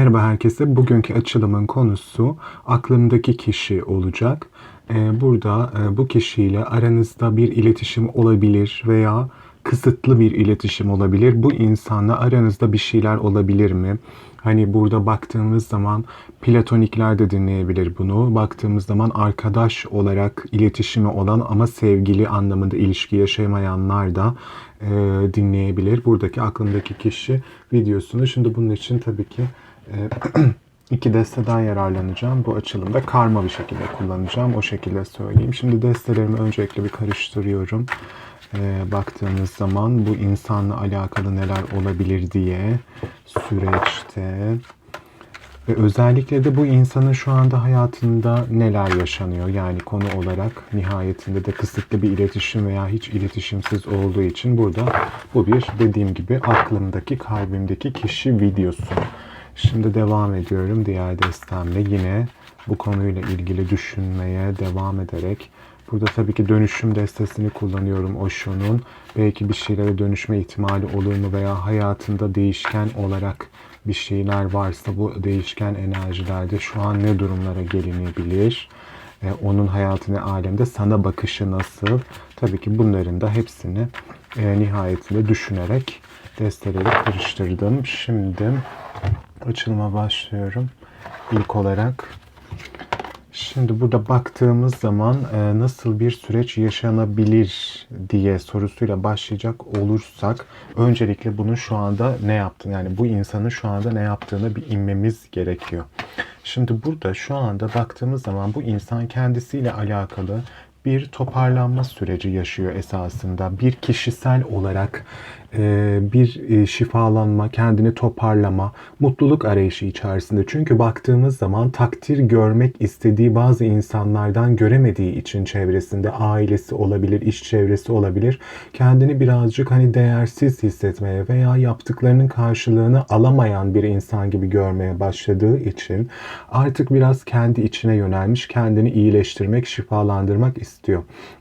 Merhaba herkese. Bugünkü açılımın konusu aklımdaki kişi olacak. Ee, Burada e, bu kişiyle aranızda bir iletişim olabilir veya kısıtlı bir iletişim olabilir. Bu insanla aranızda bir şeyler olabilir mi? Hani burada baktığımız zaman platonikler de dinleyebilir bunu. Baktığımız zaman arkadaş olarak iletişimi olan ama sevgili anlamında ilişki yaşamayanlar da e, dinleyebilir. Buradaki aklımdaki kişi videosunu. Şimdi bunun için tabii ki iki desteden yararlanacağım. Bu açılımda karma bir şekilde kullanacağım. O şekilde söyleyeyim. Şimdi destelerimi öncelikle bir karıştırıyorum. E, baktığımız zaman bu insanla alakalı neler olabilir diye süreçte ve özellikle de bu insanın şu anda hayatında neler yaşanıyor? Yani konu olarak nihayetinde de kısıtlı bir iletişim veya hiç iletişimsiz olduğu için burada bu bir dediğim gibi aklımdaki, kalbimdeki kişi videosu. Şimdi devam ediyorum diğer destemle yine bu konuyla ilgili düşünmeye devam ederek Burada tabii ki dönüşüm destesini kullanıyorum Osho'nun. Belki bir şeylere dönüşme ihtimali olur mu veya hayatında değişken olarak bir şeyler varsa bu değişken enerjilerde şu an ne durumlara gelinebilir? Ee, onun hayatı ne alemde, sana bakışı nasıl? Tabii ki bunların da hepsini e, nihayetinde düşünerek desteleri karıştırdım. Şimdi açılıma başlıyorum. İlk olarak Şimdi burada baktığımız zaman e, nasıl bir süreç yaşanabilir diye sorusuyla başlayacak olursak öncelikle bunun şu anda ne yaptığını yani bu insanın şu anda ne yaptığını bir inmemiz gerekiyor. Şimdi burada şu anda baktığımız zaman bu insan kendisiyle alakalı bir toparlanma süreci yaşıyor esasında. Bir kişisel olarak e, bir e, şifalanma, kendini toparlama, mutluluk arayışı içerisinde. Çünkü baktığımız zaman takdir görmek istediği bazı insanlardan göremediği için çevresinde ailesi olabilir, iş çevresi olabilir. Kendini birazcık hani değersiz hissetmeye veya yaptıklarının karşılığını alamayan bir insan gibi görmeye başladığı için artık biraz kendi içine yönelmiş, kendini iyileştirmek, şifalandırmak istiyor.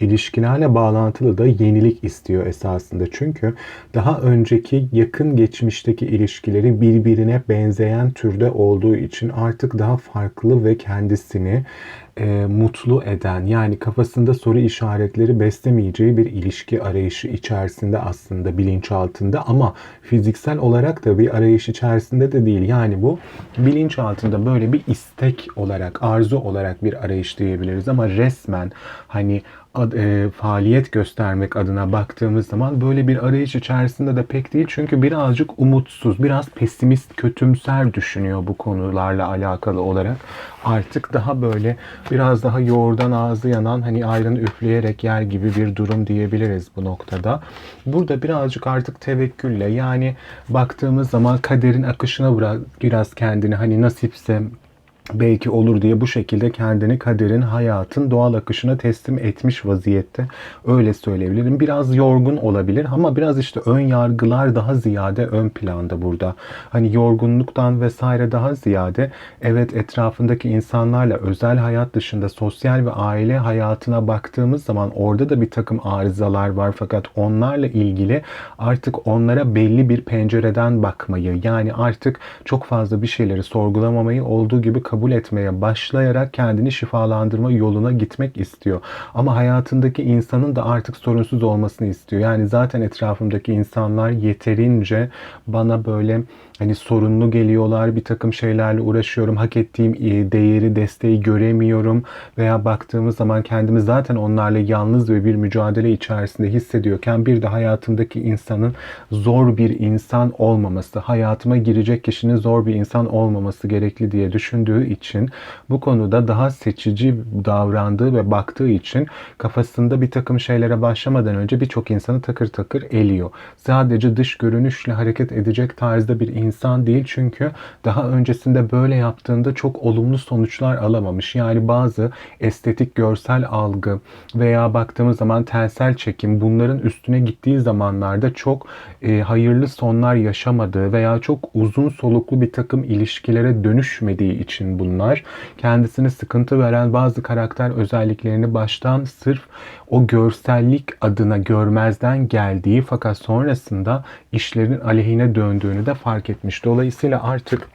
İlişkilerle bağlantılı da yenilik istiyor esasında. Çünkü daha önceki yakın geçmişteki ilişkileri birbirine benzeyen türde olduğu için artık daha farklı ve kendisini e, mutlu eden yani kafasında soru işaretleri beslemeyeceği bir ilişki arayışı içerisinde aslında bilinçaltında ama fiziksel olarak da bir arayış içerisinde de değil. Yani bu bilinçaltında böyle bir istek olarak, arzu olarak bir arayış diyebiliriz ama resmen hani ad, e, faaliyet göstermek adına baktığımız zaman böyle bir arayış içerisinde de pek değil. Çünkü birazcık umutsuz, biraz pesimist, kötümser düşünüyor bu konularla alakalı olarak. Artık daha böyle biraz daha yoğurdan ağzı yanan hani ayrını üfleyerek yer gibi bir durum diyebiliriz bu noktada. Burada birazcık artık tevekkülle yani baktığımız zaman kaderin akışına bırak biraz kendini hani nasipse belki olur diye bu şekilde kendini kaderin, hayatın doğal akışına teslim etmiş vaziyette. Öyle söyleyebilirim. Biraz yorgun olabilir ama biraz işte ön yargılar daha ziyade ön planda burada. Hani yorgunluktan vesaire daha ziyade evet etrafındaki insanlarla özel hayat dışında sosyal ve aile hayatına baktığımız zaman orada da bir takım arızalar var fakat onlarla ilgili artık onlara belli bir pencereden bakmayı yani artık çok fazla bir şeyleri sorgulamamayı olduğu gibi kabul etmeye başlayarak kendini şifalandırma yoluna gitmek istiyor. Ama hayatındaki insanın da artık sorunsuz olmasını istiyor. Yani zaten etrafımdaki insanlar yeterince bana böyle hani sorunlu geliyorlar. Bir takım şeylerle uğraşıyorum. Hak ettiğim e, değeri, desteği göremiyorum. Veya baktığımız zaman kendimi zaten onlarla yalnız ve bir mücadele içerisinde hissediyorken bir de hayatımdaki insanın zor bir insan olmaması, hayatıma girecek kişinin zor bir insan olmaması gerekli diye düşündüğü için bu konuda daha seçici davrandığı ve baktığı için kafasında bir takım şeylere başlamadan önce birçok insanı takır takır eliyor. Sadece dış görünüşle hareket edecek tarzda bir insan değil çünkü daha öncesinde böyle yaptığında çok olumlu sonuçlar alamamış. Yani bazı estetik görsel algı veya baktığımız zaman tensel çekim bunların üstüne gittiği zamanlarda çok e, hayırlı sonlar yaşamadığı veya çok uzun soluklu bir takım ilişkilere dönüşmediği için bunlar kendisine sıkıntı veren bazı karakter özelliklerini baştan sırf o görsellik adına görmezden geldiği fakat sonrasında işlerin aleyhine döndüğünü de fark etmiş. Dolayısıyla artık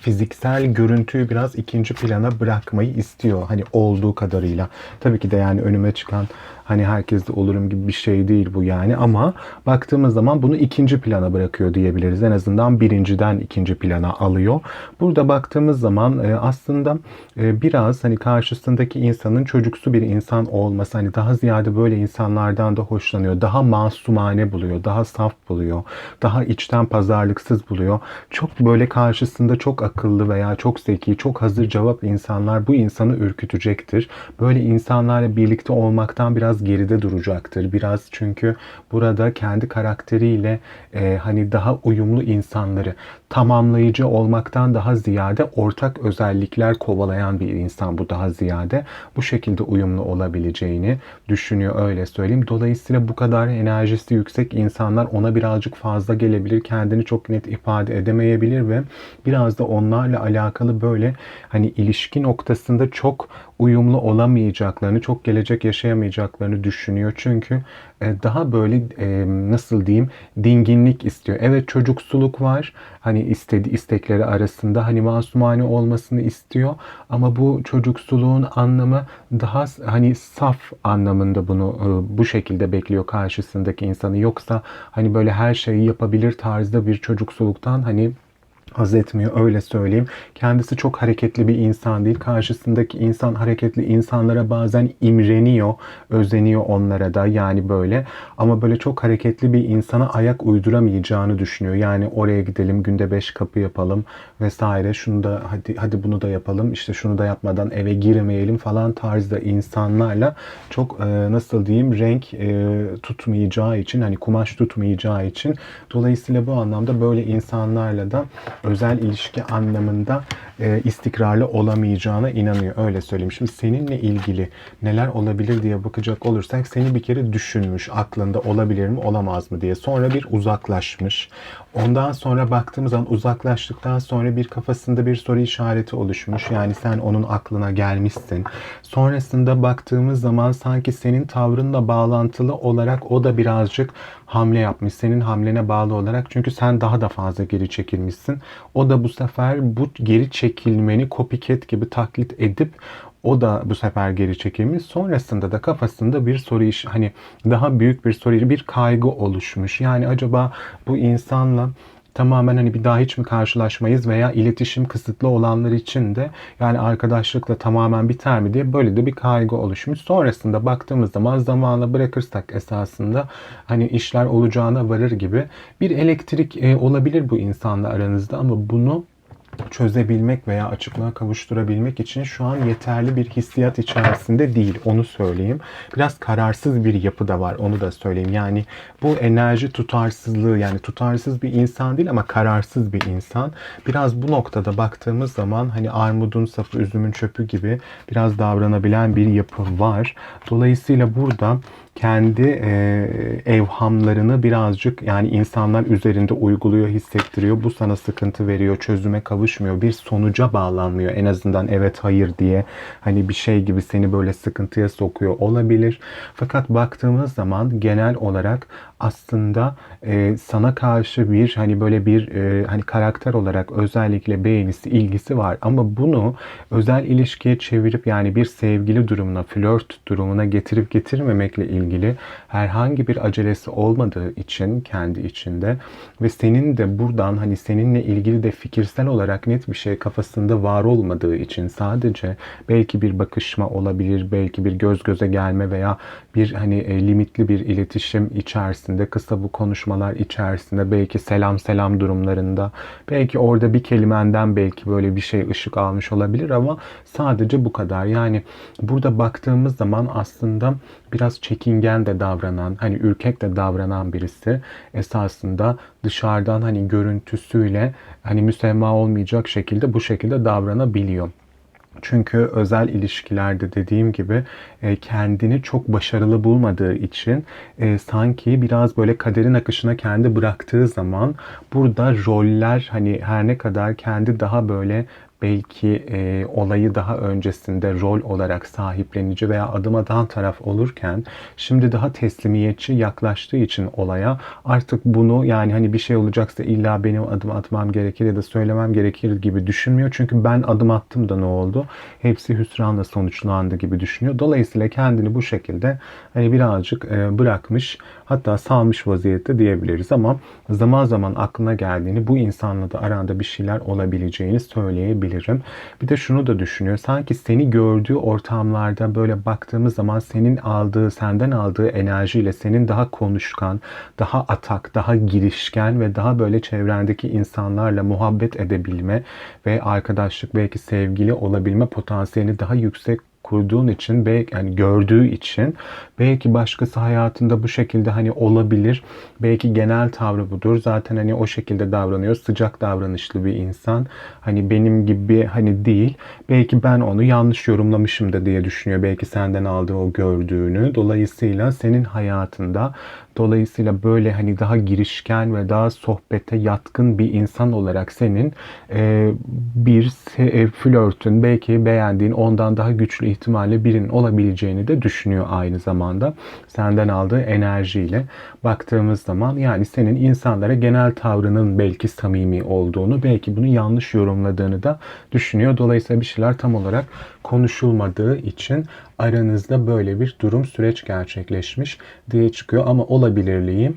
fiziksel görüntüyü biraz ikinci plana bırakmayı istiyor. Hani olduğu kadarıyla. Tabii ki de yani önüme çıkan hani herkes de olurum gibi bir şey değil bu yani ama baktığımız zaman bunu ikinci plana bırakıyor diyebiliriz. En azından birinciden ikinci plana alıyor. Burada baktığımız zaman e, aslında e, biraz hani karşısındaki insanın çocuksu bir insan olması hani daha ziyade böyle insanlardan da hoşlanıyor. Daha masumane buluyor, daha saf buluyor, daha içten pazarlıksız buluyor. Çok böyle karşısında çok akıllı veya çok zeki, çok hazır cevap insanlar bu insanı ürkütecektir. Böyle insanlarla birlikte olmaktan biraz geride duracaktır. Biraz çünkü burada kendi karakteriyle e, hani daha uyumlu insanları tamamlayıcı olmaktan daha ziyade ortak özellikler kovalayan bir insan bu daha ziyade. Bu şekilde uyumlu olabileceğini düşünüyor öyle söyleyeyim. Dolayısıyla bu kadar enerjisi yüksek insanlar ona birazcık fazla gelebilir. Kendini çok net ifade edemeyebilir ve biraz da onlarla alakalı böyle hani ilişki noktasında çok uyumlu olamayacaklarını, çok gelecek yaşayamayacaklarını düşünüyor. Çünkü e, daha böyle e, nasıl diyeyim dinginlik istiyor. Evet çocuksuluk var. Hani istedi istekleri arasında hani masumane olmasını istiyor ama bu çocuksuluğun anlamı daha hani saf anlamında bunu e, bu şekilde bekliyor karşısındaki insanı. Yoksa hani böyle her şeyi yapabilir tarzda bir çocuksuluktan hani haz etmiyor öyle söyleyeyim. Kendisi çok hareketli bir insan değil. Karşısındaki insan hareketli insanlara bazen imreniyor, özeniyor onlara da yani böyle. Ama böyle çok hareketli bir insana ayak uyduramayacağını düşünüyor. Yani oraya gidelim, günde beş kapı yapalım vesaire. Şunu da hadi hadi bunu da yapalım. İşte şunu da yapmadan eve girmeyelim falan tarzda insanlarla çok e, nasıl diyeyim renk e, tutmayacağı için hani kumaş tutmayacağı için dolayısıyla bu anlamda böyle insanlarla da özel ilişki anlamında e, istikrarlı olamayacağına inanıyor. Öyle söyleyeyim. Şimdi seninle ilgili neler olabilir diye bakacak olursak seni bir kere düşünmüş. Aklında olabilir mi olamaz mı diye. Sonra bir uzaklaşmış. Ondan sonra baktığımız zaman uzaklaştıktan sonra bir kafasında bir soru işareti oluşmuş. Yani sen onun aklına gelmişsin. Sonrasında baktığımız zaman sanki senin tavrınla bağlantılı olarak o da birazcık hamle yapmış. Senin hamlene bağlı olarak çünkü sen daha da fazla geri çekilmişsin. O da bu sefer bu geri çekilmeni copycat gibi taklit edip o da bu sefer geri çekilmiş. Sonrasında da kafasında bir soru iş hani daha büyük bir soru bir kaygı oluşmuş. Yani acaba bu insanla tamamen hani bir daha hiç mi karşılaşmayız veya iletişim kısıtlı olanlar için de yani arkadaşlıkla tamamen biter mi diye böyle de bir kaygı oluşmuş. Sonrasında baktığımız zaman zamanla bırakırsak esasında hani işler olacağına varır gibi bir elektrik e, olabilir bu insanla aranızda ama bunu çözebilmek veya açıklığa kavuşturabilmek için şu an yeterli bir hissiyat içerisinde değil. Onu söyleyeyim. Biraz kararsız bir yapı da var. Onu da söyleyeyim. Yani bu enerji tutarsızlığı yani tutarsız bir insan değil ama kararsız bir insan. Biraz bu noktada baktığımız zaman hani armudun safı, üzümün çöpü gibi biraz davranabilen bir yapı var. Dolayısıyla burada kendi e, evhamlarını birazcık yani insanlar üzerinde uyguluyor, hissettiriyor. Bu sana sıkıntı veriyor, çözüme kavuşmuyor. Bir sonuca bağlanmıyor. En azından evet hayır diye hani bir şey gibi seni böyle sıkıntıya sokuyor olabilir. Fakat baktığımız zaman genel olarak aslında e, sana karşı bir hani böyle bir e, hani karakter olarak özellikle beğenisi, ilgisi var. Ama bunu özel ilişkiye çevirip yani bir sevgili durumuna, flört durumuna getirip getirmemekle ilgili herhangi bir acelesi olmadığı için kendi içinde ve senin de buradan hani seninle ilgili de fikirsel olarak net bir şey kafasında var olmadığı için sadece belki bir bakışma olabilir, belki bir göz göze gelme veya bir hani e, limitli bir iletişim içerisinde kısa bu konuşmalar içerisinde belki selam selam durumlarında belki orada bir kelimenden belki böyle bir şey ışık almış olabilir ama sadece bu kadar. Yani burada baktığımız zaman aslında biraz çekingen de davranan, hani ürkek de davranan birisi esasında dışarıdan hani görüntüsüyle hani müsemma olmayacak şekilde bu şekilde davranabiliyor. Çünkü özel ilişkilerde dediğim gibi e, kendini çok başarılı bulmadığı için e, sanki biraz böyle kaderin akışına kendi bıraktığı zaman burada roller hani her ne kadar kendi daha böyle belki e, olayı daha öncesinde rol olarak sahiplenici veya adım atan taraf olurken şimdi daha teslimiyetçi yaklaştığı için olaya artık bunu yani hani bir şey olacaksa illa benim adım atmam gerekir ya da söylemem gerekir gibi düşünmüyor. Çünkü ben adım attım da ne oldu? Hepsi hüsranla sonuçlandı gibi düşünüyor. Dolayısıyla kendini bu şekilde hani birazcık e, bırakmış hatta salmış vaziyette diyebiliriz ama zaman zaman aklına geldiğini bu insanla da aranda bir şeyler olabileceğini söyleyebilirim. Bir de şunu da düşünüyor. Sanki seni gördüğü ortamlarda böyle baktığımız zaman senin aldığı, senden aldığı enerjiyle senin daha konuşkan, daha atak, daha girişken ve daha böyle çevrendeki insanlarla muhabbet edebilme ve arkadaşlık belki sevgili olabilme potansiyelini daha yüksek kurduğun için belki yani gördüğü için belki başkası hayatında bu şekilde hani olabilir. Belki genel tavrı budur. Zaten hani o şekilde davranıyor. Sıcak davranışlı bir insan. Hani benim gibi hani değil. Belki ben onu yanlış yorumlamışım da diye düşünüyor. Belki senden aldığı o gördüğünü. Dolayısıyla senin hayatında Dolayısıyla böyle hani daha girişken ve daha sohbete yatkın bir insan olarak senin e, bir e, flörtün belki beğendiğin ondan daha güçlü ihtimalle birinin olabileceğini de düşünüyor aynı zamanda. Senden aldığı enerjiyle baktığımız zaman yani senin insanlara genel tavrının belki samimi olduğunu, belki bunu yanlış yorumladığını da düşünüyor. Dolayısıyla bir şeyler tam olarak konuşulmadığı için aranızda böyle bir durum süreç gerçekleşmiş diye çıkıyor ama olabilirliği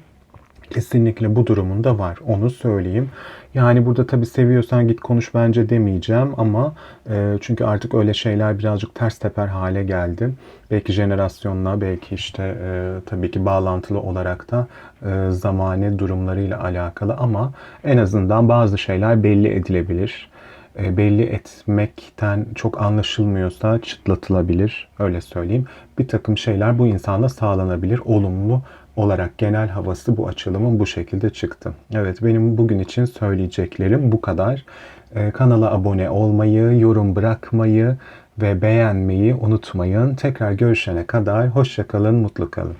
kesinlikle bu durumunda var. Onu söyleyeyim. Yani burada tabii seviyorsan git konuş bence demeyeceğim ama e, çünkü artık öyle şeyler birazcık ters teper hale geldi. Belki jenerasyonla belki işte e, tabii ki bağlantılı olarak da e, zamane durumlarıyla alakalı ama en azından bazı şeyler belli edilebilir belli etmekten çok anlaşılmıyorsa çıtlatılabilir. Öyle söyleyeyim. Bir takım şeyler bu insanda sağlanabilir. Olumlu olarak genel havası bu açılımın bu şekilde çıktı. Evet benim bugün için söyleyeceklerim bu kadar. E, kanala abone olmayı, yorum bırakmayı ve beğenmeyi unutmayın. Tekrar görüşene kadar hoşçakalın, mutlu kalın.